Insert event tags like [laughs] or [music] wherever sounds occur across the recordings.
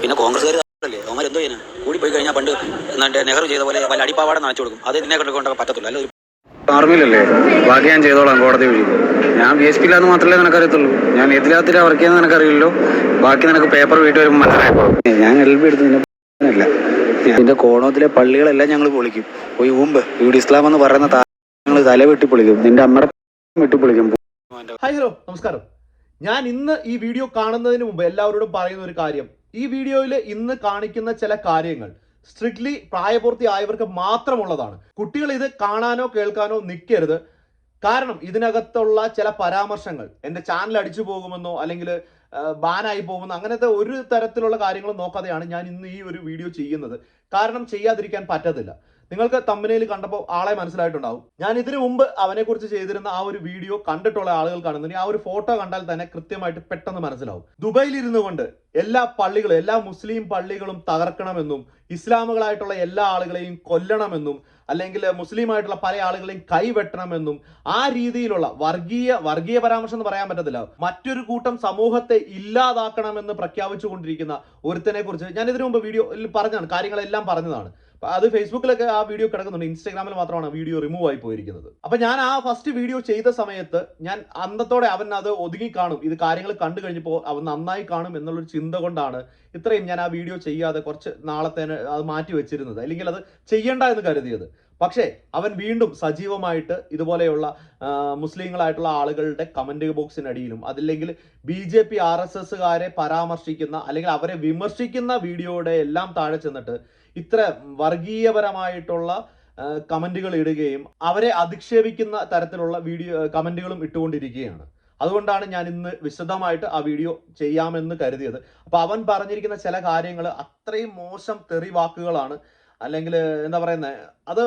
പിന്നെ കോൺഗ്രസ്സുകാർ അല്ലേ? അവന്മാർ എന്തോ ചെയ്യാൻ കൂടി പോയി കഴിഞ്ഞാൽ പണ്ട് എന്നിട്ട് നെഹ്റു ചെയ്ത പോലെ വല്ല അടിപ്പാവാട നനച്ചു കൊടുക്കും. അത് ഇതിനെ കൊണ്ട് കൊണ്ടൊക്കെ പറ്റത്തില്ല അല്ല ആർമിയിലല്ലേ? ബാക്കി ഞാൻ ചെയ്തോളാം കോടതി വഴി ഞാൻ ബി എസ് പി ഇല്ലാന്ന് മാത്രമേ നിനക്കറിയത്തുള്ളൂ? ഞാൻ എതിരാത്തില്ല വർക്ക് ചെയ്യുന്നത് നിനക്കറിയില്ലോ ബാക്കി നിനക്ക് പേപ്പർ വീട്ടിൽ വരുമ്പോൾ മനസ്സിലായി ഞാൻ എൽ ബി എടുത്ത് നിന്നെ ഇതിന്റെ കോണത്തിലെ പള്ളികളെല്ലാം ഞങ്ങൾ പൊളിക്കും. പോയി മുമ്പ് ഇവിടെ ഇസ്ലാം എന്ന് പറയുന്ന ഞങ്ങൾ തല വെട്ടി പൊളിക്കും. നിന്റെ അമ്മയുടെ വെട്ടി പൊളിക്കും. ഹായ് ഹലോ നമസ്കാരം. ഞാൻ ഇന്ന് ഈ വീഡിയോ കാണുന്നതിന് മുമ്പ് എല്ലാവരോടും പറയുന്ന ഒരു കാര്യം. ഈ വീഡിയോയിൽ ഇന്ന് കാണിക്കുന്ന ചില കാര്യങ്ങൾ സ്ട്രിക്ട്ലി പ്രായപൂർത്തിയായവർക്ക് മാത്രമുള്ളതാണ്. കുട്ടികൾ ഇത് കാണാനോ കേൾക്കാനോ നിൽക്കരുത് കാരണം ഇതിനകത്തുള്ള ചില പരാമർശങ്ങൾ എന്റെ ചാനൽ അടിച്ചു പോകുമെന്നോ അല്ലെങ്കിൽ ബാനായി പോകുമെന്നോ അങ്ങനത്തെ ഒരു തരത്തിലുള്ള കാര്യങ്ങളും നോക്കാതെയാണ് ഞാൻ ഇന്ന് ഈ ഒരു വീഡിയോ ചെയ്യുന്നത്. കാരണം ചെയ്യാതിരിക്കാൻ പറ്റത്തില്ല. നിങ്ങൾക്ക് തമ്പനയിൽ കണ്ടപ്പോൾ ആളെ മനസ്സിലായിട്ടുണ്ടാവും. ഞാൻ ഇതിനു മുമ്പ് അവനെ കുറിച്ച് ചെയ്തിരുന്ന ആ ഒരു വീഡിയോ കണ്ടിട്ടുള്ള ആളുകൾക്കാണെന്നുണ്ടെങ്കിൽ ആ ഒരു ഫോട്ടോ കണ്ടാൽ തന്നെ കൃത്യമായിട്ട് പെട്ടെന്ന് മനസ്സിലാവും. ദുബൈയിൽ ഇരുന്നു കൊണ്ട് എല്ലാ പള്ളികളും എല്ലാ മുസ്ലിം പള്ളികളും തകർക്കണമെന്നും ഇസ്ലാമുകളായിട്ടുള്ള എല്ലാ ആളുകളെയും കൊല്ലണമെന്നും അല്ലെങ്കിൽ മുസ്ലിമായിട്ടുള്ള പല ആളുകളെയും കൈവെട്ടണമെന്നും ആ രീതിയിലുള്ള വർഗീയ വർഗീയ പരാമർശം എന്ന് പറയാൻ പറ്റത്തില്ല. മറ്റൊരു കൂട്ടം സമൂഹത്തെ ഇല്ലാതാക്കണമെന്ന് പ്രഖ്യാപിച്ചുകൊണ്ടിരിക്കുന്ന ഒരുത്തനെ കുറിച്ച് ഞാൻ ഇതിനു മുമ്പ് വീഡിയോയിൽ പറഞ്ഞതാണ് കാര്യങ്ങളെല്ലാം പറഞ്ഞതാണ്. അത് ഫേസ്ബുക്കിലൊക്കെ ആ വീഡിയോ കിടക്കുന്നുണ്ട്. ഇൻസ്റ്റാഗ്രാമിൽ മാത്രമാണ് വീഡിയോ റിമൂവ് ആയി പോയിരിക്കുന്നത്. അപ്പൊ ഞാൻ ആ ഫസ്റ്റ് വീഡിയോ ചെയ്ത സമയത്ത് ഞാൻ അന്നത്തോടെ അവൻ അത് ഒതുങ്ങി കാണും. ഇത് കാര്യങ്ങൾ കണ്ടു കഴിഞ്ഞപ്പോൾ അവൻ നന്നായി കാണും എന്നുള്ളൊരു ചിന്ത കൊണ്ടാണ് ഇത്രയും ഞാൻ ആ വീഡിയോ ചെയ്യാതെ കുറച്ച് നാളത്തേന് അത് മാറ്റി വെച്ചിരുന്നത്. അല്ലെങ്കിൽ അത് ചെയ്യണ്ട എന്ന് കരുതിയത്. പക്ഷേ അവൻ വീണ്ടും സജീവമായിട്ട് ഇതുപോലെയുള്ള മുസ്ലിങ്ങളായിട്ടുള്ള ആളുകളുടെ കമന്റ് ബോക്സിനടിയിലും അതില്ലെങ്കിൽ B J P R S എസ്സുകാരെ പരാമർശിക്കുന്ന അല്ലെങ്കിൽ അവരെ വിമർശിക്കുന്ന വീഡിയോയുടെ എല്ലാം താഴെ ചെന്നിട്ട് ഇത്ര വർഗീയപരമായിട്ടുള്ള കമന്റുകൾ ഇടുകയും അവരെ അധിക്ഷേപിക്കുന്ന തരത്തിലുള്ള വീഡിയോ കമന്റുകളും ഇട്ടുകൊണ്ടിരിക്കുകയാണ്. അതുകൊണ്ടാണ് ഞാൻ ഇന്ന് വിശദമായിട്ട് ആ വീഡിയോ ചെയ്യാമെന്ന് കരുതിയത്. അപ്പോൾ അവൻ പറഞ്ഞിരിക്കുന്ന ചില കാര്യങ്ങൾ അത്രയും മോശം തെറിവാക്കുകളാണ് അല്ലെങ്കിൽ എന്താ പറയുന്നത് അത്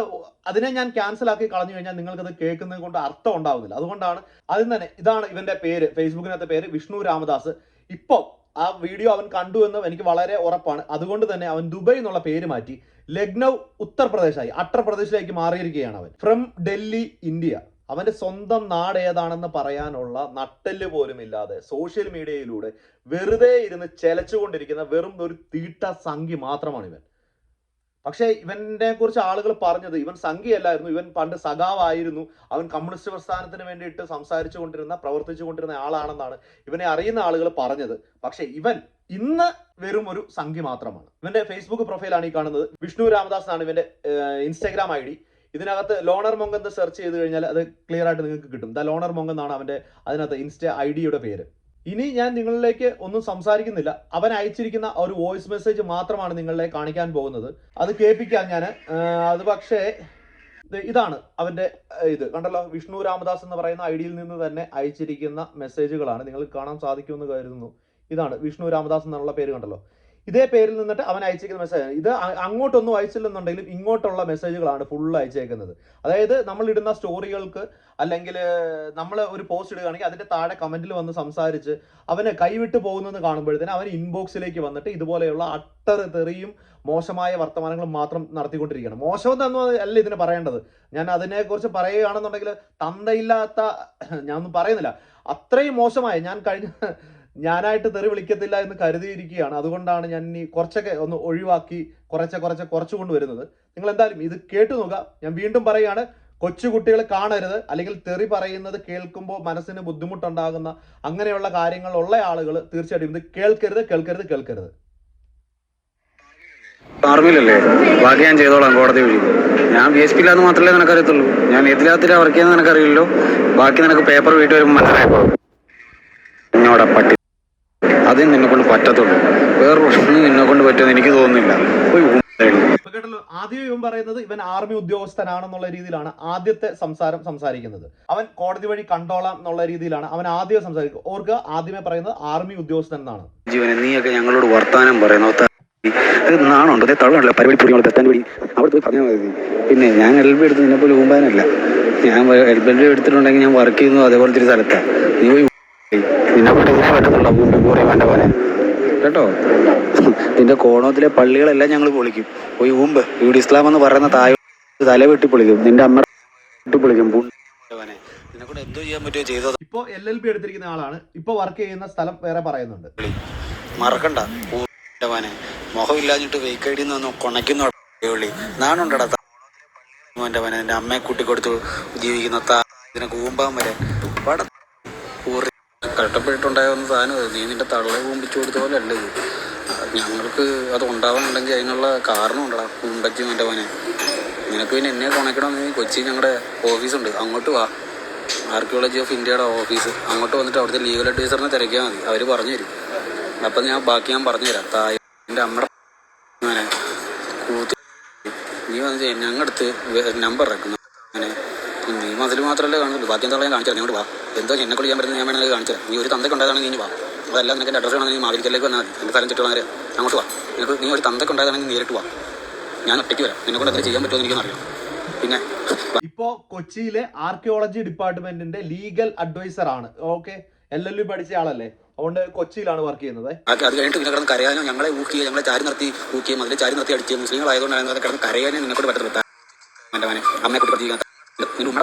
അതിനെ ഞാൻ ക്യാൻസൽ ആക്കി കളഞ്ഞു കഴിഞ്ഞാൽ നിങ്ങൾക്കത് കേൾക്കുന്നത് കൊണ്ട് അർത്ഥം ഉണ്ടാവുന്നില്ല. അതുകൊണ്ടാണ് ആദ്യം തന്നെ ഇതാണ് ഇവന്റെ പേര് ഫേസ്ബുക്കിനകത്തെ പേര് വിഷ്ണു രാമദാസ്. ഇപ്പോൾ ആ വീഡിയോ അവൻ കണ്ടു എന്ന് എനിക്ക് വളരെ ഉറപ്പാണ്. അതുകൊണ്ട് തന്നെ അവൻ ദുബൈ എന്നുള്ള പേര് മാറ്റി ലക്നൗ ഉത്തർപ്രദേശായി അട്ടർപ്രദേശിലേക്ക് മാറിയിരിക്കുകയാണ് അവൻ. ഫ്രം ഡൽഹി ഇന്ത്യ അവന്റെ സ്വന്തം നാട് ഏതാണെന്ന് പറയാനുള്ള നട്ടൽ പോലും ഇല്ലാതെ സോഷ്യൽ മീഡിയയിലൂടെ വെറുതെ ഇരുന്ന് ചെലച്ചുകൊണ്ടിരിക്കുന്ന വെറും ഒരു തീട്ട സംഖ്യ മാത്രമാണ് ഇവൻ. പക്ഷേ ഇവനെ കുറിച്ച് ആളുകൾ പറഞ്ഞത് ഇവൻ സംഖ്യയല്ലായിരുന്നു ഇവൻ പണ്ട് സഖാവായിരുന്നു. അവൻ കമ്മ്യൂണിസ്റ്റ് പ്രസ്ഥാനത്തിന് വേണ്ടിയിട്ട് സംസാരിച്ചു കൊണ്ടിരുന്ന പ്രവർത്തിച്ചു കൊണ്ടിരുന്ന ആളാണെന്നാണ് ഇവനെ അറിയുന്ന ആളുകൾ പറഞ്ഞത്. പക്ഷേ ഇവൻ ഇന്ന് വെറും ഒരു സംഖ്യ മാത്രമാണ്. ഇവന്റെ ഫേസ്ബുക്ക് പ്രൊഫൈലാണ് ഈ കാണുന്നത്. വിഷ്ണു രാമദാസ് ആണ് ഇവന്റെ ഇൻസ്റ്റാഗ്രാം ഐ ഡി ഇതിനകത്ത് ലോണർ മൊങ്ക് എന്ന് സെർച്ച് ചെയ്ത് കഴിഞ്ഞാൽ അത് ക്ലിയർ ആയിട്ട് നിങ്ങൾക്ക് കിട്ടും. ദ ലോണർ മൊങ്ക് അവന്റെ അതിനകത്ത് ഇൻസ്റ്റ ഐ ഡിയുടെ പേര്. ഇനി ഞാൻ നിങ്ങളിലേക്ക് ഒന്നും സംസാരിക്കുന്നില്ല. അവൻ അയച്ചിരിക്കുന്ന ഒരു വോയിസ് മെസ്സേജ് മാത്രമാണ് നിങ്ങളെ കാണിക്കാൻ പോകുന്നത്. അത് കേൾപ്പിക്കാം ഞാൻ അത് പക്ഷേ ഇതാണ് അവന്റെ ഇത്. കണ്ടല്ലോ വിഷ്ണു രാമദാസ് എന്ന് പറയുന്ന ഐഡിയിൽ നിന്ന് തന്നെ അയച്ചിരിക്കുന്ന മെസ്സേജുകളാണ് നിങ്ങൾക്ക് കാണാൻ സാധിക്കുമെന്ന് കരുതുന്നു. ഇതാണ് വിഷ്ണു രാമദാസ് എന്നുള്ള പേര് കണ്ടല്ലോ. ഇതേ പേരിൽ നിന്നിട്ട് അവൻ അയച്ചിരിക്കുന്ന മെസ്സേജ് ഇത് അങ്ങോട്ടൊന്നും അയച്ചില്ലെന്നുണ്ടെങ്കിലും ഇങ്ങോട്ടുള്ള മെസ്സേജുകളാണ് ഫുൾ അയച്ചേക്കുന്നത്. അതായത് നമ്മൾ ഇടുന്ന സ്റ്റോറികൾക്ക് അല്ലെങ്കിൽ നമ്മൾ ഒരു പോസ്റ്റ് ഇടുകയാണെങ്കിൽ അതിന്റെ താഴെ കമന്റിൽ വന്ന് സംസാരിച്ച് അവനെ കൈവിട്ട് പോകുന്നെന്ന് കാണുമ്പോഴത്തേന് അവൻ ഇൻബോക്സിലേക്ക് വന്നിട്ട് ഇതുപോലെയുള്ള അട്ടർ തെറിയും മോശമായ വർത്തമാനങ്ങളും മാത്രം നടത്തിക്കൊണ്ടിരിക്കുകയാണ്. എന്ന് അല്ല ഇതിന് പറയേണ്ടത്. ഞാൻ അതിനെക്കുറിച്ച് പറയുകയാണെന്നുണ്ടെങ്കിൽ തന്തയില്ലാത്ത ഞാനൊന്നും പറയുന്നില്ല. അത്രയും മോശമായ. ഞാൻ കഴിഞ്ഞ ഞാനായിട്ട് തെറി വിളിക്കത്തില്ല എന്ന് കരുതിയിരിക്കുകയാണ്. അതുകൊണ്ടാണ് ഞാൻ ഇനി കുറച്ചൊക്കെ ഒന്ന് ഒഴിവാക്കി കുറച്ച് കുറച്ച് കുറച്ച് കൊണ്ടുവരുന്നത്. നിങ്ങൾ എന്തായാലും ഇത് കേട്ടു നോക്കുക. ഞാൻ വീണ്ടും പറയുകയാണ് കൊച്ചു കുട്ടികൾ കാണരുത്. അല്ലെങ്കിൽ തെറി പറയുന്നത് കേൾക്കുമ്പോൾ മനസ്സിന് ബുദ്ധിമുട്ടുണ്ടാകുന്ന അങ്ങനെയുള്ള കാര്യങ്ങൾ ഉള്ള ആളുകൾ തീർച്ചയായിട്ടും ഇത് കേൾക്കരുത് കേൾക്കരുത് കേൾക്കരുത്. ആർമിയിലല്ലേ ബാക്കി ഞാൻ ചെയ്തോളാം കോടതി വഴി. ഞാൻ ബി എസ് മാത്രമേ നിനക്കറിയത്തുള്ളൂ? ഞാൻ എതിരാത്തില്ല വർക്ക് ചെയ്യുന്നത് നിനക്കറിയില്ലോ ബാക്കി നിനക്ക് പേപ്പർ വീട്ടിൽ വരുമ്പോൾ മനസ്സിലായപ്പോ. എന്നോടാ പട്ടി അതേ നിന്നെ കൊണ്ട് പറ്റത്തുള്ളൂ. വേറെ പ്രശ്നം നിന്നെ കൊണ്ട് പറ്റുമെന്ന് എനിക്ക് തോന്നുന്നില്ല. കേട്ടല്ലോ ആദ്യം ഇവൻ പറയുന്നത് ഇവൻ ആർമി ഉദ്യോഗസ്ഥനാണെന്നുള്ള രീതിയിലാണ് ആദ്യത്തെ സംസാരം സംസാരിക്കുന്നത്. അവൻ കോടതി വഴി കണ്ടോളാം എന്നുള്ള രീതിയിലാണ് അവൻ ആദ്യം സംസാരിക്കുക. ഓർക്ക് ആദ്യമേ പറയുന്നത് ആർമി ഉദ്യോഗസ്ഥൻ എന്നാണ് ജീവനെ നീയൊക്കെ ഞങ്ങളോട് വർത്താനം പറയുന്നു. നാണുണ്ടോ. അതേ പരിപാടി പൊടി തെത്താൻ പിടി അവിടെ പോയി പറഞ്ഞാൽ മതി. പിന്നെ ഞാൻ എൽബി എടുത്ത് നിന്നെ പോലെ ഊമ്പാനല്ല. ഞാൻ എൽബി എടുത്തിട്ടുണ്ടെങ്കിൽ ഞാൻ വർക്ക് ചെയ്യുന്നു അതേപോലത്തെ ഒരു സ്ഥലത്താണ് നീ പോയി കൂടെ കൂറി വേണ്ട പോലെ കേട്ടോ? നിന്റെ കോണത്തിലെ പള്ളികളെല്ലാം ഞങ്ങൾ പൊളിക്കും. പോയി ഊമ്പ്. ഇവിടെ ഇസ്ലാം എന്ന് പറയുന്ന തായ തല വെട്ടി പൊളിക്കും. നിന്റെ അമ്മ വെട്ടി പൊളിക്കും. ഇപ്പോ എൽ എൽ ബി എടുത്തിരിക്കുന്ന ആളാണ്. ഇപ്പൊ വർക്ക് ചെയ്യുന്ന സ്ഥലം വേറെ പറയുന്നുണ്ട്. മറക്കണ്ട. മുഖമില്ലാഞ്ഞിട്ട് വെയ്ക്ക് ഐ ഡി കൊണയ്ക്കുന്ന ഉള്ളി നാണുണ്ടടാ മോന്റെ മോനെ എന്റെ അമ്മയെ കൂട്ടിക്കൊടുത്തു ജീവിക്കുന്ന താ ഇതിനെ കൂമ്പാൻ വരെ. പട കഷ്ടപ്പെട്ടുണ്ടാകുന്ന സാധനം. നീ നിന്റെ തള്ളെ കൂമ്പിച്ചു കൊടുത്ത പോലെ അല്ല ഇത്. ഞങ്ങൾക്ക് അത് ഉണ്ടാവാനുണ്ടെങ്കിൽ അതിനുള്ള കാരണം ഉണ്ടടാ കുമ്പച്ചി നിന്റെ മോനെ. നിനക്ക് പിന്നെ എന്നെ കൊണക്കണമെന്ന് കൊച്ചി ഞങ്ങളുടെ ഓഫീസുണ്ട്. അങ്ങോട്ട് വാ. ആർക്കിയോളജി ഓഫ് ഇന്ത്യയുടെ ഓഫീസ്. അങ്ങോട്ട് വന്നിട്ട് അവിടുത്തെ ലീഗൽ അഡ്വൈസറിനെ തിരക്കിയാൽ മതി. അവർ പറഞ്ഞു തരും. അപ്പം ഞാൻ ബാക്കി ഞാൻ പറഞ്ഞു തരാം. തായ എന്റെ അമ്മയുടെ കൂത്ത് നീ വന്നിട്ട് ഞങ്ങളുടെ അടുത്ത് നമ്പർ ഇറക്കുന്നു നീ മതിൽ മാത്രമല്ലേ കാണുള്ളൂ ബാക്കി എന്താ ഞാൻ കാണിച്ചു തരാം ഇങ്ങോട്ട് വാ. എന്തോ എന്നെ കൊണ്ട് ചെയ്യാൻ പറ്റുന്നത് ഞാൻ വേണമെങ്കിൽ കാണിച്ചു നീ ഒരു തന്തയ്ക്ക് ഉണ്ടായതാണെങ്കിൽ നീ വാ. അതല്ല നിനക്ക് എന്റെ അഡ്രസ്സ് വേണമെങ്കിൽ നീ മാവേലിക്കലേക്ക് വന്നാൽ മതി. എന്റെ സ്ഥലം ചുറ്റുവാൻ അങ്ങോട്ട് വാ. നിനക്ക് നീ ഒരു തന്തയ്ക്ക് ഉണ്ടായതാണെങ്കിൽ നേരിട്ട് വാ. ഞാൻ ഒറ്റയ്ക്ക് വരാം. നിന്നെ കൊണ്ട് അത്ര ചെയ്യാൻ പറ്റുമോ എന്ന് എനിക്കൊന്നറിയാം പിന്നെ ഇപ്പോ കൊച്ചിയിലെ ആർക്കിയോളജി ഡിപ്പാർട്ട്മെന്റിന്റെ ലീഗൽ അഡ്വൈസർ ആണ്. ഓക്കെ എൽ എൽ പഠിച്ച ആളല്ലേ? അതുകൊണ്ട് കൊച്ചിയിലാണ് വർക്ക് ചെയ്യുന്നത്. അത് കഴിഞ്ഞിട്ട് നിങ്ങൾ കിടന്ന് കരയാനോ? ഞങ്ങളെ ഊക്കി ഞങ്ങളെ ചാരി നിർത്തി ഊക്കിയും അതിൽ ചാരി നിർത്തി അടിച്ച്. മുസ്ലിങ്ങളായതുകൊണ്ടാണ് കിടന്ന് കരയാനും നിന്നെക്കൊണ്ട് പറ്റത്തില്ല എന്റെ മോനെ അമ്മയെ കൂട്ടി ഉമ്മ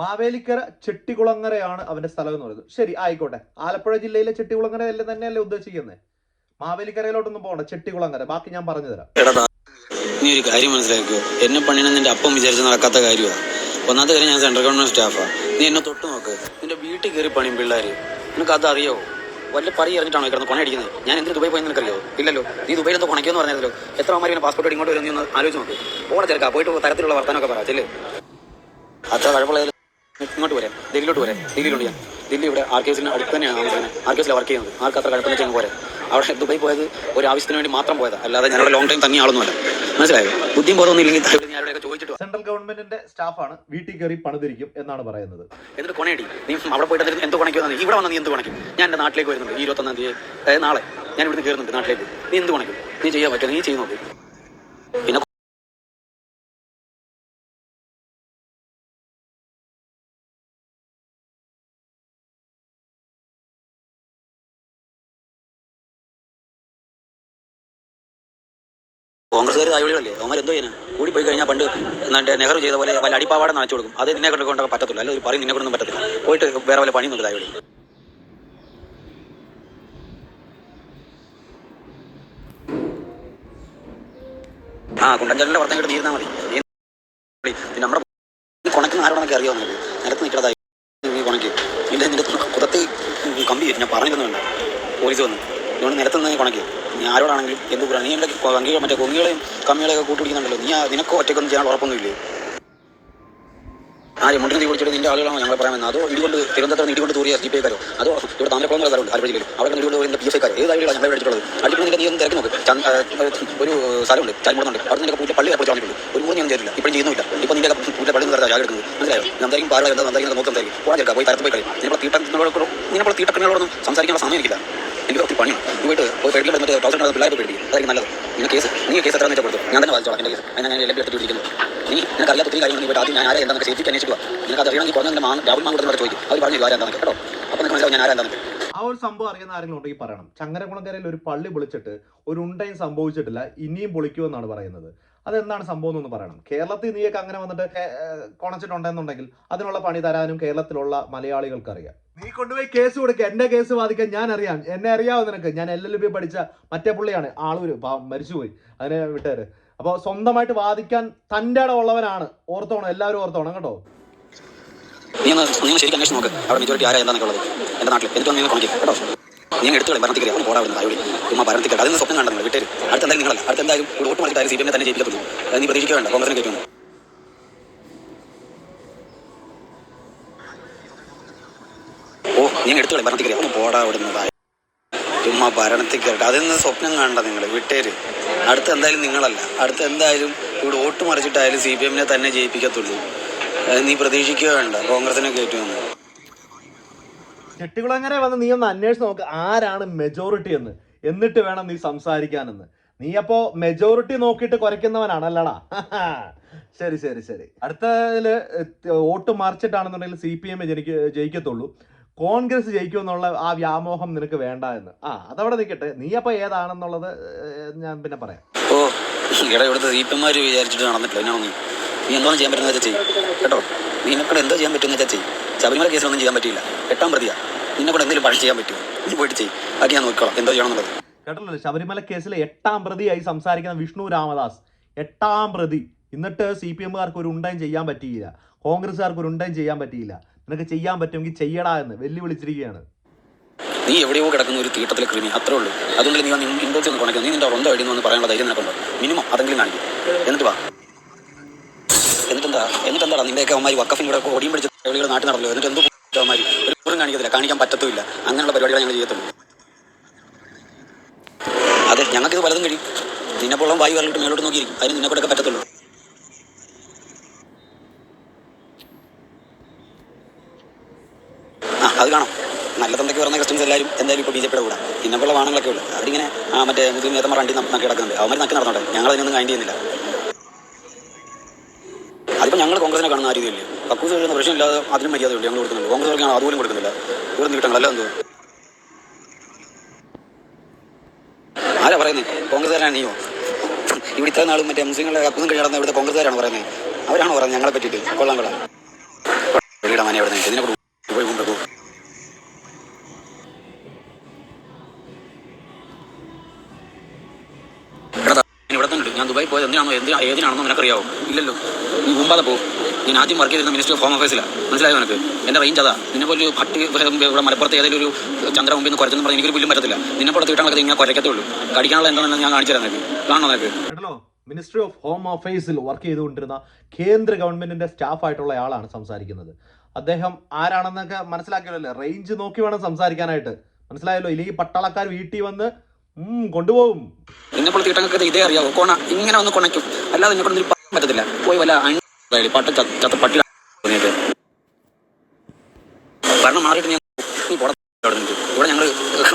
മാവേലിക്കര ചെട്ടികുളങ്ങരയാണ് അവന്റെ സ്ഥലം എന്ന് പറയുന്നത്. ശരി ആയിക്കോട്ടെ. ആലപ്പുഴ ജില്ലയിലെ ചെട്ടികുളങ്ങര അല്ലേ തന്നെയല്ലേ ഉദ്ദേശിക്കുന്നത് മാവേലിക്കരയിലോട്ടൊന്നും പോകണ്ട ചെട്ടികുളങ്ങര. ബാക്കി ഞാൻ പറഞ്ഞു തരാം. എടാ നീ ഒരു കാര്യം മനസ്സിലാക്കിയോ എന്നെ പണിയണം നിന്റെ അപ്പം വിചാരിച്ച് നടക്കാത്ത കാര്യമാണ് ഒന്നാമത്തെ കാര്യം ഞാൻ സെൻട്രൽ ഗവൺമെന്റ് സ്റ്റാഫാ. നീ എന്നെ തൊട്ട് നോക്ക്. നിന്റെ വീട്ടിൽ കയറി പണിയും പിള്ളേർ നിനക്ക് അതറിയോ വല്ല പറി അറിഞ്ഞിട്ടാണോ കിടന്ന് കൊണയടിക്കുന്നത് ഞാൻ എന്തിന് ദുബായി പോയി നിനക്കറിയോ ഇല്ലല്ലോ. നീ ദുബായി എന്തോ കൊണയ്ക്കുമെന്ന് പറഞ്ഞല്ലോ എത്ര അമ്മമാർ പിന്നെ പാസ്പോർട്ട് ഇങ്ങോട്ട് വരുന്ന ഒന്ന് ആലോചിച്ച് നോക്ക്. ഓണ ചേർക്കാം പോയിട്ട് തരത്തിലുള്ള വർത്താനൊക്കെ പറയാം ചെല്ലേ. അത്ര കുഴപ്പമുള്ള ഇങ്ങോട്ട് പോരെ. ഡൽഹിയിലോട്ട് പോരെ. ദില്ലിയിലോട്ട് ഞാൻ ദില്ലി ഇവിടെ ആർ കെ എസിന് അടുത്ത് തന്നെയാണ് താമസിക്കുന്നത്. ആർ കെ എസിലാണ് വർക്ക് ചെയ്യുന്നത്. ആർക്ക് അത്ര കുഴപ്പമെന്ന് വെച്ചാൽ പോരെ. അവിടെ ദുബായി പോയത് ഒരു ആവശ്യത്തിന് വേണ്ടി മാത്രം പോയത്. അല്ലാതെ ഞങ്ങളുടെ ലോങ് ടൈം തന്നെ ആളൊന്നുമല്ല. മനസ്സിലായോ? ബുദ്ധിയും ബോധമൊന്നും ഇല്ലെങ്കിൽ ചോദിച്ചിട്ട് സെൻട്രൽ ഗവൺമെന്റിന്റെ സ്റ്റാഫാണ് വീട്ടിൽ കയറി പണിതിരിക്കും എന്നാണ് പറയുന്നത്. എന്നിട്ട് കൊണയടി. നീ അവിടെ പോയിട്ട് എന്ത് കൊണക്കും ഇവിടെ വന്നാൽ നീ എന്ത് കൊണയ്ക്കും? ഞാൻ എന്റെ നാട്ടിലേക്ക് വരുന്നുണ്ട്. ഈ ഇരുപത്തൊന്നാം തീയതി നാളെ. ഞാൻ ഇവിടുന്ന് കയറുന്നുണ്ട് നാട്ടിലേക്ക്. നീ എന്ത് കൊണയ്ക്കും? നീ ചെയ്യാൻ പറ്റുമോ നീ ചെയ്യുന്നു പിന്നെ കോൺഗ്രസ്സുകാർ തായ്വഴികളല്ലേ അവന്മാർ എന്തോ ചെയ്യുന്നത് കൂടി പോയി കഴിഞ്ഞാൽ പണ്ട് എന്നിട്ട് നെഹ്റു ചെയ്ത പോലെ വല്ല അടിപ്പാവാട നനച്ചു കൊടുക്കും. അത് നിന്നെ കൊണ്ട് കൊണ്ടൊക്കെ പറ്റത്തില്ല അല്ലെങ്കിൽ പറയും നിന്നെ കൊണ്ടൊന്നും പറ്റത്തില്ല. പോയിട്ട് വേറെ വല്ല പണി നോക്ക് തായുള്ളി ആ കുണ്ടഞ്ചലിന്റെ വർത്തം കേട്ട് തീരുന്നാൽ മതി. പിന്നെ നമ്മുടെ കുണക്കുന്ന ആരോടൊക്കെ അറിയാമോ നിനക്ക്? നിരത്ത് നിൽക്കണതായി നീ കുണയ്ക്ക്. നിന്റെ നിന്റെ കുതത്ത് കമ്പി ഞാൻ പറഞ്ഞിരുന്നു വേണ്ട. പോലീസ് വന്നു. അതുകൊണ്ട് നിരത്ത് കുണക്കി ആരോടാണെങ്കിലും എന്ത് പറയാം? നീ എന്റെ വങ്കികൾ മറ്റേ കൊങ്ങികളെയും കമ്മികളെയൊക്കെ കൂട്ടുപിടിക്കുന്നുണ്ടല്ലോ. നീ നിനക്ക് ഒറ്റയ്ക്കൊന്നും ചെയ്യാൻ ഉറപ്പൊന്നുമില്ലേ? ആരും മുണ്ടിന് തീ പിടിച്ചിട്ട് നിന്റെ ആളുകളാണോ ഞങ്ങൾ പറയാൻ വന്നത് അതോ ഇടികൊണ്ട് തിരുവനന്തപുരത്ത് ഇടികൊണ്ട് തൂറിയ സി പി ഐക്കാരോ അതോ ഇവിടെ താമരക്കുളം കാരോ സ്ഥലമുണ്ട് ആലപ്പുഴ ജില്ലയിൽ അവിടെ ഇടികൊണ്ട് പോയി പി എഫ് ഐക്കാരോ ഏത് ആളുകളാണ് ഞങ്ങൾ എടുത്തിട്ടുള്ളത് അടിക്കുന്ന നിന്റെ നീ ഒന്ന് തിരക്കി നോക്ക്. ഒരു സ്ഥലമുണ്ട് ചാരിമുടുന്നുണ്ട് അവിടെ നിന്റെ പൂറ്റ പള്ളി അപ്പുറത്ത് വന്നിട്ടുണ്ട്. ഒരു മൂന്ന് ഞാൻ ചേരില്ല ഇപ്പോഴും ചെയ്യുന്നില്ല ഇപ്പം നിന്റെ പൂറ്റ പള്ളി നിന്ന് ജാഗ എടുക്കുന്നത്. മനസ്സിലായോ? സംസാരിക്കും പാടുക എന്താ സംസാരിക്കുന്നത് നോക്കി സംസാരിക്കും പോകാൻ ചേർക്കാം പോയി തരത്ത് പോയി കളി. നിന്നെ തീട്ട നിന്നെ തീട്ടക്കണ്ണികളോടൊന്നും സംസാരിക്കാനുള്ള സമയമില്ല എനിക്ക് കുറച്ച് പണിയാണ് പോയിട്ട് പോയി പേടിയിൽ മറ്റേ അത് പിള്ളേരെ പേടിപ്പിക്കും. നല്ലത്. നിന്നെ കേസ് നീ കേസ് എത്ര വെച്ചാൽ കൊടുത്തു. ഞാൻ തന്നെ വാദിച്ചോളാം എന്റെ കേസ് അതിനെ ഞാൻ എല്ലാം എടുത്തിട്ട് ഇരിക്കുന്നത് നീ നിനക്ക് അറിയാത്ത ഒത്തിരി കാര്യങ്ങൾ പോയിട്ട് ആദ്യം ഞാൻ ആരെ എന്താണെന്ന് സേഫ്റ്റിക്ക് അന്വേഷിക്കുക. നിനക്ക് അറിയണമെങ്കിൽ കുറഞ്ഞ മാ രാഹുൽ മാങ്കൂട്ടത്തിനോട് ചോദിക്കും. അവർ പറഞ്ഞു ആരാ എന്താണെന്ന് കേട്ടോ? അപ്പോൾ നിനക്ക് മനസ്സിലാവും ഞാൻ ആരാ ആ ഒരു സംഭവം അറിയുന്ന ആരെങ്കിലും ഉണ്ടെങ്കിൽ പറയണം. ചങ്ങരകുളങ്കരയിൽ ഒരു പള്ളി പൊളിച്ചിട്ട് ഒരു ഉണ്ടയും സംഭവിച്ചിട്ടില്ല ഇനിയും പൊളിക്കുമെന്നാണ് പറയുന്നത്. അതെന്താണ് സംഭവം എന്ന് പറയണം. കേരളത്തിൽ നീയൊക്കെ അങ്ങനെ വന്നിട്ട് കൊണച്ചിട്ടുണ്ടെന്നുണ്ടെങ്കിൽ അതിനുള്ള പണി തരാനും കേരളത്തിലുള്ള മലയാളികൾക്ക് അറിയാം നീ കൊണ്ടുപോയി കേസ് കൊടുക്കുക എന്റെ കേസ് വാദിക്കാൻ ഞാൻ അറിയാം എന്നെ അറിയാവോ നിനക്ക്? ഞാൻ എൽ എൽ ബി പഠിച്ച മറ്റേ പുള്ളിയാണ്. ആളൂര് മരിച്ചുപോയി. അതിനെ വിട്ടേര് അപ്പോൾ സ്വന്തമായിട്ട് വാദിക്കാൻ തന്റെ ഇടം ഉള്ളവനാണ്. ഓർത്തോണം എല്ലാവരും ഓർത്തോണം കേട്ടോ. നീ ശരിക്കും നോക്ക്. അവിടെ മെജോറിറ്റി ആരാ എന്താണെന്നൊക്കെ ഉള്ളത്? നാട്ടിൽ. എനിക്ക് കേട്ടോ? നീ എടുത്തു ഭരണത്തിൽ കയറി പോടാവുന്ന വരുന്നത് ഉമ്മ ഭരണത്തിൽ കയറി അതിന് സ്വപ്നം കണ്ടെന്ന് വിട്ടേര്. അടുത്ത എന്തായാലും നിങ്ങളല്ല. അടുത്ത എന്തായാലും ഒരു വോട്ട് മാറ്റി സി പി എമ്മിനെ തന്നെ ജയിക്കത്തുള്ളൂ അത് നീ പ്രതീക്ഷിക്കുക വേണ്ട. കോൺഗ്രസിനെ കയറ്റുന്നു ഓ ഞാൻ എടുത്തു ഭരണത്തിൽ കയറി പോടാവിടുന്ന ഉമ്മ ഭരണത്തിൽ കയറട്ടെ അതിന്ന് സ്വപ്നം കാണണ്ട നിങ്ങൾ വിട്ടേര്. അടുത്ത എന്തായാലും നിങ്ങളല്ല. അടുത്ത എന്തായാലും ഇവിടെ വോട്ട് മറിച്ചിട്ടായാലും സി പി എമ്മിനെ തന്നെ ജയിപ്പിക്കത്തുള്ളൂ. നീ പ്രതീക്ഷിക്കുക വേണ്ട. കോൺഗ്രസിനെ കയറ്റുമെന്ന്. ചെട്ടികുളങ്ങര വന്ന് നീ ഒന്ന് അന്വേഷിച്ച് നോക്ക് ആരാണ് മെജോറിറ്റി എന്ന്. എന്നിട്ട് വേണം നീ സംസാരിക്കാനെന്ന്. നീ അപ്പോ മെജോറിറ്റി നോക്കിയിട്ട് കുറയ്ക്കുന്നവനാണല്ലടാ. [laughs] ശരി ശരി ശരി. അടുത്തതിൽ വോട്ട് മറിച്ചിട്ടാണെന്നുണ്ടെങ്കിൽ സി പി എം ജനിക്ക് ജയിക്കത്തുള്ളൂ. കോൺഗ്രസ് ജയിക്കുമെന്നുള്ള ആ വ്യാമോഹം നിനക്ക് വേണ്ട എന്ന്. ആ അതവിടെ നിൽക്കട്ടെ. നീ അപ്പൊ ഏതാണെന്നുള്ളത് ഞാൻ പിന്നെ പറയാം. ഓ ഇവിടെ വിചാരിച്ചിട്ട് നടന്നിട്ടില്ല. നീ എന്തോന്നും ചെയ്യാൻ പറ്റുന്ന ചെയ്യും. കേട്ടോ? എന്താ ചെയ്യാൻ പറ്റുന്ന ചെയ്യും. ശബരിമല കേസിലൊന്നും ചെയ്യാൻ പറ്റില്ല എട്ടാം പ്രതിയാ. നിന്നെ കൂടെ എന്തെങ്കിലും പണി ചെയ്യാൻ പറ്റുമോ? നീ പോയിട്ട് ചെയ്യും. അത് ഞാൻ നോക്കിക്കോളാം. എന്തോ ചെയ്യണമെന്നുള്ളത് കേട്ടല്ലോ ശബരിമല കേസിലെ എട്ടാം പ്രതിയായി സംസാരിക്കുന്ന വിഷ്ണു രാമദാസ്. എട്ടാം പ്രതി. എന്നിട്ട് സി പി എമ്മുകാർക്ക് ഒരു ഉണ്ടയും ചെയ്യാൻ പറ്റിയില്ല. കോൺഗ്രസ്സുകാർക്ക് ഒരു ഉണ്ടയും ചെയ്യാൻ പറ്റിയില്ല. നിനക്ക് ചെയ്യാൻ പറ്റുമെങ്കിൽ ചെയ്യടാ എന്ന് വെല്ലുവിളിച്ചിരിക്കുകയാണ്. നീ എവിടെയോ കിടക്കുന്ന ഒരു തീട്ടത്തിലെ കൃമി അത്രേ ഉള്ളൂ. അതുകൊണ്ട് നീ വന്ന് ഇൻഡോസ് ഒന്ന് കൊണയ്ക്കും. നീ നിന്റെ സ്വന്തം ഐഡി എന്ന് പറയാനുള്ള ധൈര്യം നിനക്കുണ്ടോ? മിനിമം അതെങ്കിലും കാണിക്കും. എന്നിട്ട് വാ. എന്നിട്ടെന്താ? എന്നിട്ടെന്താടാ? നിന്റെയൊക്കെ അവന്മാർ വക്കഫിന്റെ കൂടെ ഓടിയും പിടിച്ച് എവിടെയോ നാട്ടിൽ നടന്നല്ലോ എന്നിട്ട് എന്തോ അവന്മാർ ഒരു പൂരം കാണിക്കത്തില്ല. കാണിക്കാൻ പറ്റത്തുമില്ല. അങ്ങനെയുള്ള പരിപാടികൾ ഞങ്ങൾ ചെയ്യത്തുള്ളൂ. അതെ ഞങ്ങൾക്ക് പലതും കഴിയും. നിന്നെ പോളം വായു വരലിട്ട് മേലോട്ട് നോക്കിയിരിക്കും. അതിന് നിന്നെ കൂടെ പറ്റത്തുള്ളൂ. അത് കാണാം. നല്ല തന്തയ്ക്ക് വരുന്ന ക്രിസ്ത്യൻസ് എല്ലാവരും എന്തായാലും ഇപ്പോൾ ബി ജെ പിയുടെ കൂടെ. പിന്നെ പോലുള്ള വാണങ്ങളൊക്കെ ഉള്ളു അവരിങ്ങനെ മറ്റേ മുസ്ലിം നേതന്മാർ അണ്ടി നക്കി കിടക്കുന്നുണ്ട് അവന്മാർ നക്കി നടന്നോട്ടെ. ഞങ്ങൾ അതിനൊന്നും കൈൻഡ് ചെയ്യുന്നില്ല. അതിപ്പോൾ ഞങ്ങൾ കോൺഗ്രസിനെ കാണുന്ന ആ രീതിയില്ലേ? കക്കൂസ് കഴിയുന്ന പ്രശ്നമില്ലാതെ അതിനും മര്യാദയുണ്ട് ഞങ്ങൾ കൊടുക്കുന്നുണ്ട് കോൺഗ്രസ് വർക്കാണ് അതുപോലും കൊടുക്കുന്നില്ല. ഇവിടെ നിന്ന് കിട്ടങ്ങളല്ല എന്തോ? ആരാ പറയുന്നത് കോൺഗ്രസ്സുകാരാണ് നീയോ? ഇവിടെ ഇത്ര നാളും മറ്റേ മുസ്ലിങ്ങളുടെ കക്കൂസും ഇവിടുത്തെ കോൺഗ്രസ്സുകാരാണ് പറയുന്നത് അവരാണ് പറയുന്നത് ഞങ്ങളെ പറ്റിയിട്ട്. കൊള്ളാം കൊള്ളാം. പോയി ഇവിടെ തന്നെ ഞാൻ ദുബായി പോയത് എന്തിനാണോ എന്തിനാ ഏതിനാണെന്നോ നിനക്കറിയാവോ? ഇല്ലല്ലോ. നീ മുമ്പാതെ പോകും ഞാൻ ആദ്യം വർക്ക് ചെയ്തിരുന്ന മിനിസ്റ്റർ ഓഫ് ഹോം ഓഫീസിലാണ് മനസ്സിലായോ നിനക്ക്? എന്റെ റേഞ്ച് അതാ? നിന്നെ പോലെ പട്ടി ഇവിടെ മലപ്പുറത്ത് ഏതെങ്കിലും ഒരു ചന്ദ്ര മുമ്പിൽ നിന്ന് കുറച്ചെന്ന് പറഞ്ഞാൽ എനിക്കൊരു പുല്ലും പറ്റത്തില്ല. നിന്നെ പോലെ കിട്ടാനുള്ളത് ഇങ്ങനെ കുറയ്ക്കത്തുള്ളൂ കടിക്കാനുള്ള എന്താണെന്ന് ഞാൻ കാണിച്ചു തരാം നിനക്ക്. കാണണോ നിനക്ക്? മിനിസ്ട്രി ഓഫ് ഹോം ഓഫീസിൽ വർക്ക് ചെയ്തുകൊണ്ടിരുന്ന കേന്ദ്ര ഗവൺമെന്റിന്റെ സ്റ്റാഫായിട്ടുള്ള ആളാണ് സംസാരിക്കുന്നത്. അദ്ദേഹം ആരാണെന്നൊക്കെ മനസ്സിലാക്കിയല്ലോ റേഞ്ച് നോക്കി വേണം സംസാരിക്കാനായിട്ട്. മനസ്സിലായല്ലോ? ഇല്ലെങ്കിൽ പട്ടാളക്കാർ വീട്ടിൽ വന്ന് ഉം, കൊണ്ടുപോകും. നിന്നെ പോലെ ഇതേ അറിയാവോ. കോണ ഇങ്ങനെ ഒന്ന് കൊണക്കും അല്ലാതെ നിന്നെ പറ്റത്തില്ല. പോയി വല്ല അണി പട്ട ചത്ത- പട്ടി തോന്നിയിട്ട് ഭരണം മാറിയിട്ട് ഞാൻ നീ പോടാ അവിടെ നിന്നിട്ട്. ഇവിടെ ഞങ്ങൾ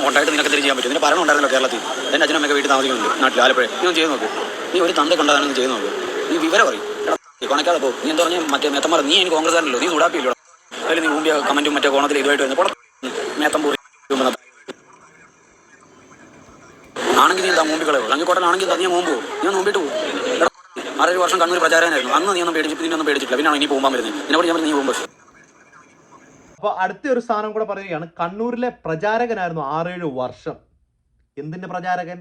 ഉണ്ടായിട്ട് നിനക്ക് എന്തെങ്കിലും ചെയ്യാൻ പറ്റും. നിന്റെ ഭരണം ഉണ്ടായിരുന്നല്ലോ കേരളത്തിൽ. എന്റെ അച്ഛനമ്മയൊക്കെ വീട്ടിൽ താമസിക്കുന്നുണ്ട് നാട്ടിൽ ആലപ്പുഴ. നീ ചെയ്ത് നോക്ക്. നീ ഒരു തന്ത കണ്ടതാണെന്ന് ചെയ്ത് നോക്ക്. നീ വിവരം പറയും എടാ, നീ പോ. നീ എന്താ പറഞ്ഞാൽ മറ്റേ മേത്തന്മാർ നീ എനിക്ക് കോൺഗ്രസ് ആണല്ലോ നീ ഉടാപ്പില്ലോ അതിൽ നീ മുമ്പിയ കമന്റും മറ്റേ കോണത്തിൽ ഇതുമായിട്ട് വരുന്നത്. പോടാ. മേത്തമ്പൂർ ആണെങ്കിൽ നീ എന്താ മുമ്പിക്കളയോ കോട്ടനാണെങ്കിൽ നീ മുമ്പ് പോകും ഒന്ന് മുമ്പിട്ട് പോകും ആറേഴ് വർഷം കണ്ണൂർ പ്രചാരനായിരുന്നു അന്ന് നീ ഒന്നും പേടിച്ചിട്ട് നീ ഒന്നും പേടിച്ചിട്ടില്ല. പിന്നെ ഇനി പോകാൻ വരുന്നത്? എന്നോട് ഞാൻ പറഞ്ഞു നീ പോകുമ്പോൾ അപ്പൊ അടുത്ത ഒരു സ്ഥാനം കൂടെ പറയുകയാണ്. കണ്ണൂരിലെ പ്രചാരകനായിരുന്നു ആറേഴ് വർഷം. എന്തിന്റെ പ്രചാരകൻ?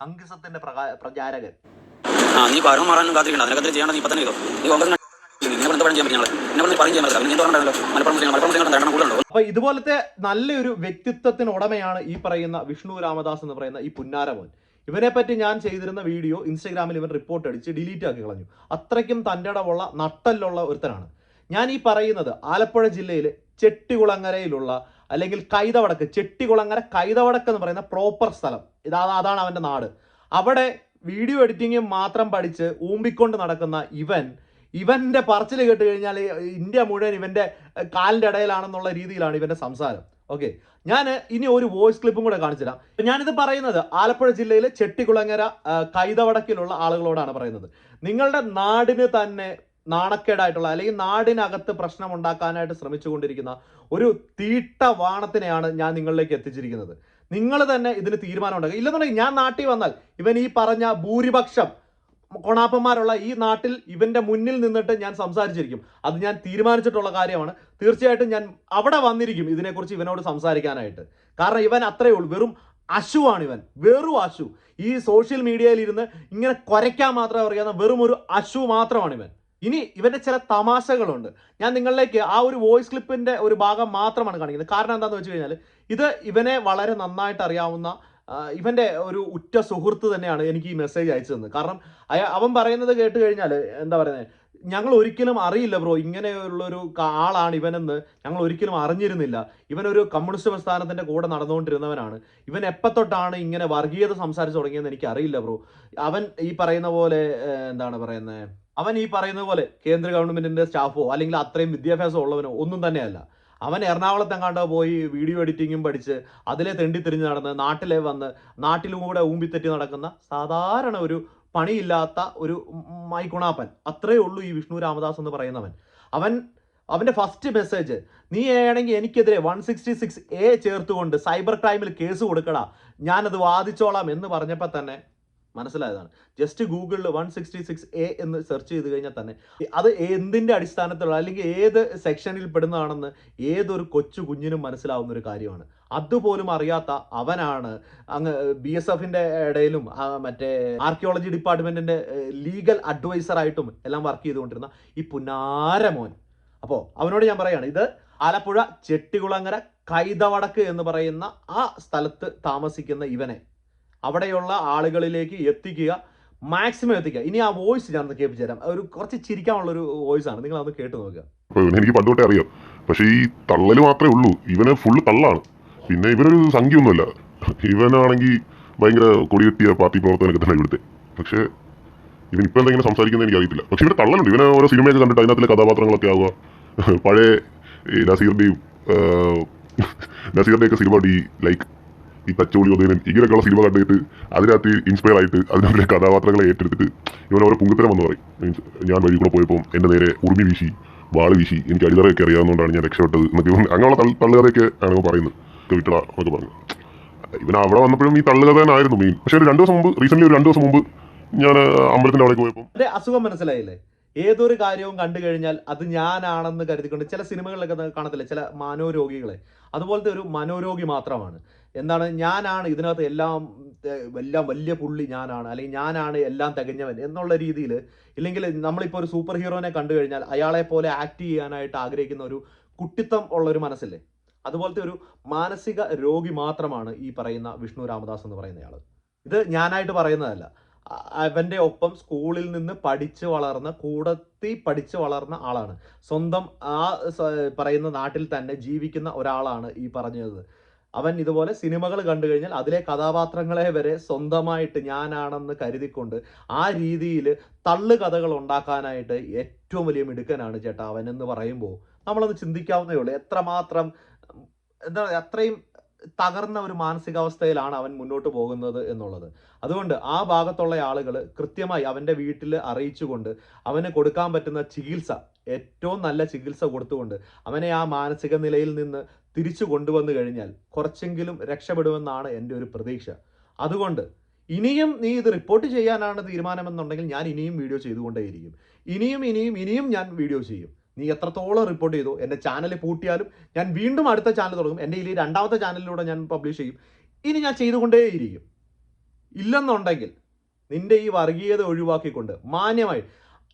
സംഘിസത്തിന്റെ പ്രചാരകൻ. ആ നീ ഭരണം മാറാനും കാത്തിരിക്കണം അതിനകത്ത് ചെയ്യണം നീ ഇപ്പം തന്നെ ചെയ്തോ. നീ കോൺഗ്രസ് അപ്പൊ ഇതുപോലത്തെ നല്ലൊരു വ്യക്തിത്വത്തിന് ഉടമയാണ് ഈ പറയുന്ന വിഷ്ണു രാമദാസ് എന്ന് പറയുന്ന ഈ പുന്നാരമോൻ. ഇവനെ പറ്റി ഞാൻ ചെയ്തിരുന്ന വീഡിയോ ഇൻസ്റ്റഗ്രാമിൽ ഇവൻ റിപ്പോർട്ട് അടിച്ച് ഡിലീറ്റ് ആക്കി കളഞ്ഞു. അത്രയ്ക്കും തന്റെ ഇടവുള്ള നട്ടലുള്ള ഒരുത്തനാണ്. ഞാൻ ഈ പറയുന്നത് ആലപ്പുഴ ജില്ലയിലെ ചെട്ടികുളങ്ങരയിലുള്ള അല്ലെങ്കിൽ കൈതവടക്ക് ചെട്ടികുളങ്ങര കൈതവടക്ക് എന്ന് പറയുന്ന പ്രോപ്പർ സ്ഥലം. ഇതാ അതാണ് അവന്റെ നാട്. അവിടെ വീഡിയോ എഡിറ്റിംഗ് മാത്രം പഠിച്ച് ഊമ്പിക്കൊണ്ട് നടക്കുന്ന ഇവൻ ഇവന്റെ പറച്ചിൽ കേട്ട് കഴിഞ്ഞാൽ ഇന്ത്യ മുഴുവൻ ഇവന്റെ കാലിന്റെ ഇടയിലാണെന്നുള്ള രീതിയിലാണ് ഇവന്റെ സംസാരം. ഓക്കെ ഞാൻ ഇനി ഒരു വോയിസ് ക്ലിപ്പും കൂടെ കാണിച്ചുതരാം. ഞാനിത് പറയുന്നത് ആലപ്പുഴ ജില്ലയിലെ ചെട്ടികുളങ്ങര കൈതവടക്കിലുള്ള ആളുകളോടാണ് പറയുന്നത്. നിങ്ങളുടെ നാടിന് തന്നെ നാണക്കേടായിട്ടുള്ള അല്ലെങ്കിൽ നാടിനകത്ത് പ്രശ്നം ഉണ്ടാക്കാനായിട്ട് ശ്രമിച്ചുകൊണ്ടിരിക്കുന്ന ഒരു തീട്ട വാണത്തിനെയാണ് ഞാൻ നിങ്ങളിലേക്ക് എത്തിച്ചിരിക്കുന്നത്. നിങ്ങൾ തന്നെ ഇതിന് തീരുമാനം ഉണ്ടാക്കുക ഇല്ലെന്നുണ്ടെങ്കിൽ ഞാൻ നാട്ടിൽ വന്നാൽ ഇവൻ ഈ പറഞ്ഞ ഭൂരിപക്ഷം കൊണാപ്പന്മാരുള്ള ഈ നാട്ടിൽ ഇവന്റെ മുന്നിൽ നിന്നിട്ട് ഞാൻ സംസാരിച്ചിരിക്കും. അത് ഞാൻ തീരുമാനിച്ചിട്ടുള്ള കാര്യമാണ്. തീർച്ചയായിട്ടും ഞാൻ അവിടെ വന്നിരിക്കും ഇതിനെക്കുറിച്ച് ഇവനോട് സംസാരിക്കാനായിട്ട്. കാരണം ഇവൻ അത്രയേ ഉള്ളൂ. വെറും അശുവാണ് ഇവൻ. വെറും അശു. ഈ സോഷ്യൽ മീഡിയയിൽ ഇരുന്ന് ഇങ്ങനെ കുരയ്ക്കാൻ മാത്രമേ അറിയാവുന്ന വെറും ഒരു അശു മാത്രമാണ് ഇവൻ. ഇനി ഇവന്റെ ചില തമാശകളുണ്ട്. ഞാൻ നിങ്ങളിലേക്ക് ആ ഒരു വോയിസ് ക്ലിപ്പിന്റെ ഒരു ഭാഗം മാത്രമാണ് കാണിക്കുന്നത്. കാരണം എന്താണെന്ന് വെച്ച് കഴിഞ്ഞാൽ ഇത് ഇവനെ വളരെ നന്നായിട്ട് അറിയാവുന്ന ആ, ഇവന്റെ ഒരു ഉറ്റ സുഹൃത്ത് തന്നെയാണ് എനിക്ക് ഈ മെസ്സേജ് അയച്ചു തന്നത്. കാരണം അവൻ പറയുന്നത് കേട്ട് കഴിഞ്ഞാൽ എന്താ പറയുന്നത് ഞങ്ങൾ ഒരിക്കലും അറിയില്ല ബ്രോ ഇങ്ങനെയുള്ളൊരു ആളാണ് ഇവനെന്ന് ഞങ്ങൾ ഒരിക്കലും അറിഞ്ഞിരുന്നില്ല. ഇവനൊരു കമ്മ്യൂണിസ്റ്റ് പ്രസ്ഥാനത്തിന്റെ കൂടെ നടന്നുകൊണ്ടിരുന്നവനാണ്. ഇവൻ എപ്പത്തൊട്ടാണ് ഇങ്ങനെ വർഗീയത സംസാരിച്ചു തുടങ്ങിയെന്ന് എനിക്ക് അറിയില്ല ബ്രോ അവൻ ഈ പറയുന്ന പോലെ എന്താണ് പറയുന്നത് അവൻ ഈ പറയുന്ന പോലെ കേന്ദ്ര ഗവൺമെന്റിന്റെ സ്റ്റാഫോ അല്ലെങ്കിൽ അത്രയും വിദ്യാഭ്യാസം ഉള്ളവനോ ഒന്നും തന്നെയല്ല. അവൻ എറണാകുളത്തെങ്ങാണ്ട് പോയി വീഡിയോ എഡിറ്റിങ്ങും പഠിച്ച് അതിലെ തെണ്ടി തിരിഞ്ഞ് നടന്ന് നാട്ടിലെ വന്ന് നാട്ടിലും കൂടെ ഊമ്പിത്തെറ്റി നടക്കുന്ന സാധാരണ ഒരു പണിയില്ലാത്ത ഒരു മൈക്കുണാപ്പൻ അത്രേ ഉള്ളൂ ഈ വിഷ്ണു രാമദാസ് എന്ന് പറയുന്നവൻ. അവൻ അവന്റെ ഫസ്റ്റ് മെസ്സേജ് നീ ആണെങ്കിൽ എനിക്കെതിരെ വൺ സിക്സ്റ്റി സിക്സ് എ ചേർത്തുകൊണ്ട് സൈബർ ക്രൈമിൽ കേസ് കൊടുക്കടാ. ഞാനത് വാദിച്ചോളാം എന്ന് പറഞ്ഞപ്പോൾ തന്നെ മനസ്സിലായതാണ്. ജസ്റ്റ് ഗൂഗിളിൽ വൺ സിക്സ്റ്റി സിക്സ് എ എന്ന് സെർച്ച് ചെയ്ത് കഴിഞ്ഞാൽ തന്നെ അത് എന്തിന്റെ അടിസ്ഥാനത്തിലുള്ള അല്ലെങ്കിൽ ഏത് സെക്ഷനിൽ പെടുന്നതാണെന്ന് ഏതൊരു കൊച്ചു കുഞ്ഞിനും മനസ്സിലാവുന്ന ഒരു കാര്യമാണ്. അതുപോലും അറിയാത്ത അവനാണ് അങ്ങ് ബി എസ് എഫിന്റെ ഇടയിലും മറ്റേ ആർക്കിയോളജി ഡിപ്പാർട്ട്മെന്റിന്റെ ലീഗൽ അഡ്വൈസറായിട്ടും എല്ലാം വർക്ക് ചെയ്തുകൊണ്ടിരുന്ന ഈ പുനാരമോൻ അപ്പോൾ അവനോട് ഞാൻ പറയാണ് ഇത് ആലപ്പുഴ ചെട്ടികുളങ്ങര കൈതവടക്ക് എന്ന് പറയുന്ന ആ സ്ഥലത്ത് താമസിക്കുന്ന ഇവനെ അവിടെയുള്ള ആളുകളിലേക്ക് എത്തിക്കുക മാക്സിമം എത്തിക്കുക. ഇനി ആ വോയിസ് ഞാൻ കേൾപ്പിച്ചു തരാം ഒരു കുറച്ച് ചിരിക്കാനുള്ള ഒരു വോയിസ് ആണ്. നിങ്ങൾ അത് കേട്ട് നോക്കുക. എനിക്ക് പണ്ട് തൊട്ടേ അറിയാം. പക്ഷെ ഈ തള്ളൽ മാത്രമേ ഉള്ളൂ. ഇവന് ഫുള്ള് തള്ളാണ്. പിന്നെ ഇവനൊരു സംഖ്യയൊന്നുമല്ല. ഇവനാണെങ്കിൽ ഭയങ്കര കൊടികെട്ടിയ പാർട്ടി പ്രവർത്തനമൊക്കെ തന്നെ ഇവിടുത്തെ. പക്ഷേ ഇവൻ ഇപ്പം എന്തെങ്കിലും സംസാരിക്കുന്നത് എനിക്ക് അറിയത്തില്ല പക്ഷേ ഇവിടെ തള്ളലുണ്ട്. ഇവനെ ഓരോ സിനിമയൊക്കെ കണ്ടിട്ട് അതിനകത്തിലെ കഥാപാത്രങ്ങളൊക്കെ ആവുക. പഴയ നസീറിന്റെയും നസീറിന്റെയൊക്കെ സിനിമ ഡി ലൈക്ക് ഈ പച്ചോളി ഉദയനൻ ഇങ്ങനെയൊക്കെയുള്ള സിനിമ കണ്ടിട്ട് അതിനകത്ത് ഇൻസ്പയർ ആയിട്ട് അതിനകത്തിലെ കഥാപാത്രങ്ങളെ ഏറ്റെടുത്തിട്ട് ഇവൻ ഓരോ പുങ്കത്തരം എന്ന് പറയും. മീൻസ് ഞാൻ വഴി കൂടെ പോയപ്പോൾ എന്റെ നേരെ ഉറുമി വീശി വാൾ വീശി എനിക്ക് അടിതറയൊക്കെ അറിയാവുന്നതുകൊണ്ടാണ് ഞാൻ രക്ഷപ്പെട്ടത് എന്നൊക്കെ ഇവൻ അങ്ങനെയുള്ള തള്ളു തള്ളുകഥയൊക്കെ ആണ് പറയുന്നത്. വിട്ടട എന്നൊക്കെ പറഞ്ഞു. ഇവൻ അവിടെ വന്നപ്പോഴും ഈ തള്ളുകഥ തന്നെയായിരുന്നു മെയിൻ പക്ഷേ ഒരു രണ്ട് ദിവസം മുമ്പ് റീസെന്റ് ഒരു രണ്ട് ദിവസം മുമ്പ് ഞാൻ അമ്പലത്തിന്റെ അവിടേക്ക് പോയപ്പോൾ അസുഖം മനസ്സിലായില്ലേ? ഏതൊരു കാര്യവും കണ്ടു കഴിഞ്ഞാൽ അത് ഞാനാണെന്ന് കരുതിക്കൊണ്ട് ചില സിനിമകളിലൊക്കെ കാണത്തില്ല? ചില മനോരോഗികളെ. അതുപോലത്തെ ഒരു മനോരോഗി മാത്രമാണ്. എന്താണ്? ഞാനാണ് ഇതിനകത്ത് എല്ലാം എല്ലാം വലിയ പുള്ളി ഞാനാണ്. അല്ലെങ്കിൽ ഞാനാണ് എല്ലാം തികഞ്ഞവൻ എന്നുള്ള രീതിയിൽ ഇല്ലെങ്കിൽ നമ്മളിപ്പോൾ ഒരു സൂപ്പർ ഹീറോനെ കണ്ടു കഴിഞ്ഞാൽ അയാളെ പോലെ ആക്ട് ചെയ്യാനായിട്ട് ആഗ്രഹിക്കുന്ന ഒരു കുട്ടിത്തം ഉള്ള ഒരു മനസ്സില്ലേ? അതുപോലത്തെ ഒരു മാനസിക രോഗി മാത്രമാണ് ഈ പറയുന്ന വിഷ്ണു രാമദാസ് എന്ന് പറയുന്നയാൾ ഇത് ഞാനായിട്ട് പറയുന്നതല്ല. അവന്റെ ഒപ്പം സ്കൂളിൽ നിന്ന് പഠിച്ച് വളർന്ന കൂടത്തി പഠിച്ച് വളർന്ന ആളാണ്. സ്വന്തം ആ പറയുന്ന നാട്ടിൽ തന്നെ ജീവിക്കുന്ന ഒരാളാണ് ഈ പറഞ്ഞത്. അവൻ ഇതുപോലെ സിനിമകൾ കണ്ടു കഴിഞ്ഞാൽ അതിലെ കഥാപാത്രങ്ങളെ വരെ സ്വന്തമായിട്ട് ഞാനാണെന്ന് കരുതിക്കൊണ്ട് ആ രീതിയിൽ തള്ളു കഥകൾ ഉണ്ടാക്കാനായിട്ട് ഏറ്റവും വലിയ മിടുക്കനാണ് ചേട്ടാ അവൻ എന്ന് പറയുമ്പോൾ നമ്മളത് ചിന്തിക്കാവുന്നേ ഉള്ളൂ. എത്രമാത്രം എന്താ അത്രയും തകർന്ന ഒരു മാനസികാവസ്ഥയിലാണ് അവൻ മുന്നോട്ട് പോകുന്നത് എന്നുള്ളത്. അതുകൊണ്ട് ആ ഭാഗത്തുള്ള ആളുകൾ കൃത്യമായി അവന്റെ വീട്ടിൽ അറിയിച്ചുകൊണ്ട് അവന് കൊടുക്കാൻ പറ്റുന്ന ചികിത്സ ഏറ്റവും നല്ല ചികിത്സ കൊടുത്തുകൊണ്ട് അവനെ ആ മാനസിക നിലയിൽ നിന്ന് തിരിച്ചു കൊണ്ടുവന്നു കഴിഞ്ഞാൽ കുറച്ചെങ്കിലും രക്ഷപ്പെടുമെന്നാണ് എന്റെ ഒരു പ്രതീക്ഷ. അതുകൊണ്ട് ഇനിയും നീ ഇത് റിപ്പോർട്ട് ചെയ്യാനാണ് തീരുമാനമെന്നുണ്ടെങ്കിൽ ഞാൻ ഇനിയും വീഡിയോ ചെയ്തുകൊണ്ടേയിരിക്കും. ഇനിയും ഇനിയും ഇനിയും ഞാൻ വീഡിയോ ചെയ്യും. നീ എത്രത്തോളം റിപ്പോർട്ട് ചെയ്തു എന്റെ ചാനൽ പൂട്ടിയാലും ഞാൻ വീണ്ടും അടുത്ത ചാനൽ തുടങ്ങും. എന്റെ ഈ രണ്ടാമത്തെ ചാനലിലൂടെ ഞാൻ പബ്ലിഷ് ചെയ്യും. ഇനി ഞാൻ ചെയ്തുകൊണ്ടേയിരിക്കും. ഇല്ലെന്നുണ്ടെങ്കിൽ നിന്റെ ഈ വർഗീയത ഒഴിവാക്കിക്കൊണ്ട് മാന്യമായി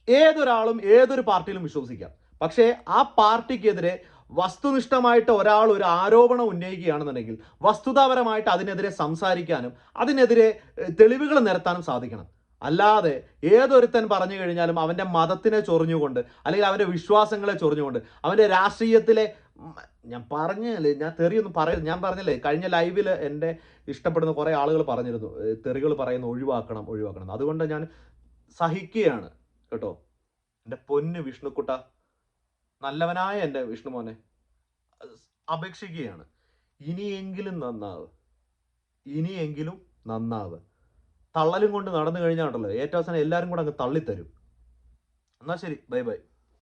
ഏതൊരാളും ഏതൊരു പാർട്ടിയിലും വിശ്വസിക്കാം. പക്ഷേ ആ പാർട്ടിക്കെതിരെ വസ്തുനിഷ്ഠമായിട്ട് ഒരാൾ ഒരു ആരോപണം ഉന്നയിക്കുകയാണെന്നുണ്ടെങ്കിൽ വസ്തുതാപരമായിട്ട് അതിനെതിരെ സംസാരിക്കാനും അതിനെതിരെ തെളിവുകൾ നിരത്താനും സാധിക്കണം. അല്ലാതെ ഏതൊരുത്തൻ പറഞ്ഞു കഴിഞ്ഞാലും അവന്റെ മതത്തിനെ ചൊറിഞ്ഞുകൊണ്ട് അല്ലെങ്കിൽ അവന്റെ വിശ്വാസങ്ങളെ ചൊറിഞ്ഞുകൊണ്ട് അവന്റെ രാഷ്ട്രീയത്തിലെ ഞാൻ പറഞ്ഞല്ലേ ഞാൻ തെറിയൊന്നും പറയുന്നു ഞാൻ പറഞ്ഞല്ലേ കഴിഞ്ഞ ലൈവിൽ എന്റെ ഇഷ്ടപ്പെടുന്ന കുറേ ആളുകൾ പറഞ്ഞിരുന്നു. തെറികൾ പറയുന്ന ഒഴിവാക്കണം ഒഴിവാക്കണം. അതുകൊണ്ട് ഞാൻ സഹിക്കുകയാണ് കേട്ടോ. എന്റെ പൊന്ന് വിഷ്ണുക്കുട്ട നല്ലവനായ എന്റെ വിഷ്ണുമോനെ മോനെ അപേക്ഷിക്കുകയാണ്. ഇനിയെങ്കിലും നന്നാവ്. ഇനിയെങ്കിലും നന്നാവ്. തള്ളലും കൊണ്ട് നടന്നു കഴിഞ്ഞാൽ ഉണ്ടല്ലോ ഏറ്റവും അവസാനം എല്ലാവരും കൂടെ അങ്ങ് തള്ളിത്തരും. എന്നാൽ ശരി ബൈ ബൈ.